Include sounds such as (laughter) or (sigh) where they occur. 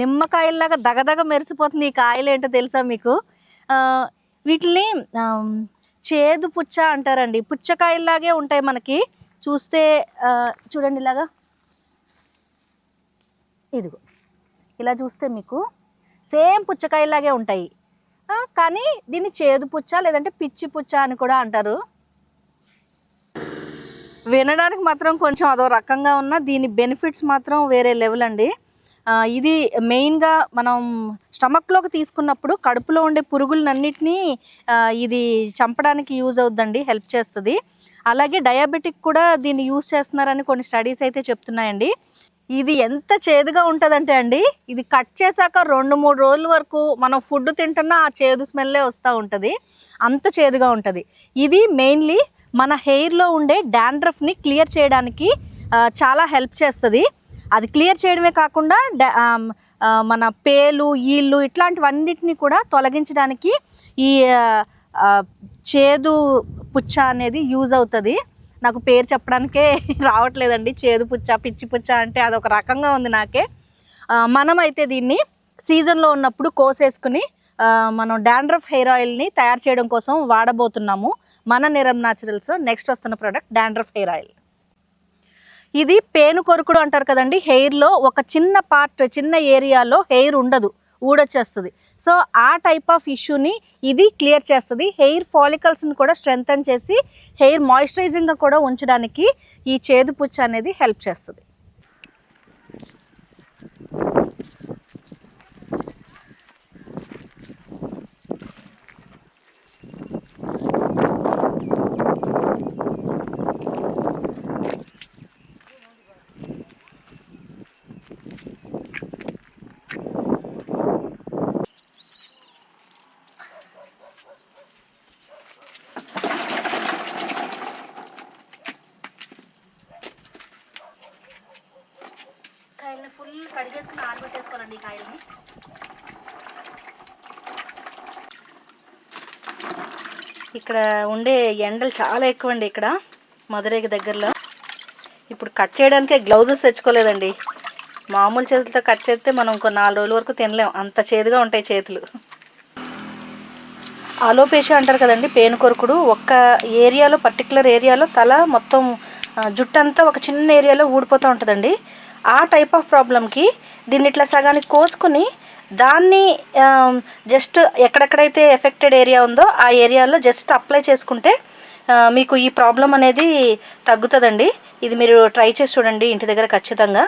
నిమ్మకాయల్లాగా దగదగ మెరిసిపోతుంది ఈ కాయలు ఏంటో తెలుసా మీకు? వీటిని చేదు పుచ్చ అంటారండి. పుచ్చకాయల్లాగే ఉంటాయి మనకి. చూస్తే చూడండి ఇలాగా. ఇదిగో. ఇలా చూస్తే మీకు సేమ్ పుచ్చకాయలాగే ఉంటాయి. కానీ దీన్ని చేదు పుచ్చ లేదంటే పిచ్చి పుచ్చ అని కూడా అంటారు. వినడానికి మాత్రం కొంచెం అదో రకంగా ఉన్న దీని బెనిఫిట్స్ మాత్రం వేరే లెవెల్ అండి. ఇది మెయిన్గా మనం స్టమక్లోకి తీసుకున్నప్పుడు కడుపులో ఉండే పురుగులన్నిటినీ ఇది చంపడానికి యూజ్ అవుద్దండి హెల్ప్ చేస్తుంది. అలాగే డయాబెటిక్ కూడా దీన్ని యూజ్ చేస్తున్నారని కొన్ని స్టడీస్ అయితే చెప్తున్నాయండి. ఇది ఎంత చేదుగా ఉంటుందంటే అండి ఇది కట్ చేశాక రెండు మూడు రోజుల వరకు మనం ఫుడ్ తింటున్నా ఆ చేదు స్మెల్లే వస్తూ ఉంటుంది. అంత చేదుగా ఉంటుంది. ఇది మెయిన్లీ మన హెయిర్లో ఉండే డాండ్రఫ్ని క్లియర్ చేయడానికి చాలా హెల్ప్ చేస్తుంది. అది క్లియర్ చేయడమే కాకుండా మన పేలు ఈళ్ళు ఇట్లాంటివన్నిటిని కూడా తొలగించడానికి ఈ చేదు పుచ్చ అనేది యూజ్ అవుతుంది. నాకు పేరు చెప్పడానికే (laughs) రావట్లేదండి. చేదు పుచ్చ పిచ్చి పుచ్చ అంటే అదొక రకంగా ఉంది నాకే. మనమైతే దీన్ని సీజన్లో ఉన్నప్పుడు కోసేసుకుని మనం డాండ్రఫ్ హెయిర్ ఆయిల్ని తయారు చేయడం కోసం వాడబోతున్నాము. మన నిరం న్యాచురల్స్ నెక్స్ట్ వస్తున్న ప్రోడక్ట్ డాండ్రఫ్ హెయిర్ ఆయిల్. ఇది పేను కొరుకుడు అంటారు కదండి. హెయిర్లో ఒక చిన్న పార్ట్ చిన్న ఏరియాలో హెయిర్ ఉండదు ఊడొచ్చేస్తుంది. సో ఆ టైప్ ఆఫ్ ఇష్యూని ఇది క్లియర్ చేస్తుంది. హెయిర్ ఫాలికల్స్ని కూడా స్ట్రెంగ్తన్ చేసి హెయిర్ మాయిశ్చరైజింగ్గా కూడా ఉంచడానికి ఈ చేదు పుచ్చ అనేది హెల్ప్ చేస్తుంది కాయల్ని ఫుల్ ఆరబెట్టేసుకోవాలండి ఈ కాయల్ని. ఇక్కడ ఉండే ఎండలు చాలా ఎక్కువ అండి ఇక్కడ మధురైకి దగ్గరలో. ఇప్పుడు కట్ చేయడానికే గ్లౌజెస్ తెచ్చుకోలేదండి. మామూలు చేతులతో కట్ చేస్తే మనం ఇంకో నాలుగు రోజుల వరకు తినలేం. అంత చేదుగా ఉంటాయి చేతులు. ఆలోపేష అంటారు కదండి పేనుకొరుకుడు ఒక్క ఏరియాలో పర్టికులర్ ఏరియాలో తల మొత్తం జుట్టు అంతా ఒక చిన్న ఏరియాలో ఊడిపోతూ ఉంటుందండి. ఆ టైప్ ఆఫ్ ప్రాబ్లంకి దీన్ని ఇట్లా సగానికి కోసుకుని దాన్ని జస్ట్ ఎక్కడెక్కడైతే ఎఫెక్టెడ్ ఏరియా ఉందో ఆ ఏరియాలో జస్ట్ అప్లై చేసుకుంటే మీకు ఈ ప్రాబ్లం అనేది తగ్గుతుందండి. ఇది మీరు ట్రై చేసి చూడండి ఇంటి దగ్గర ఖచ్చితంగా.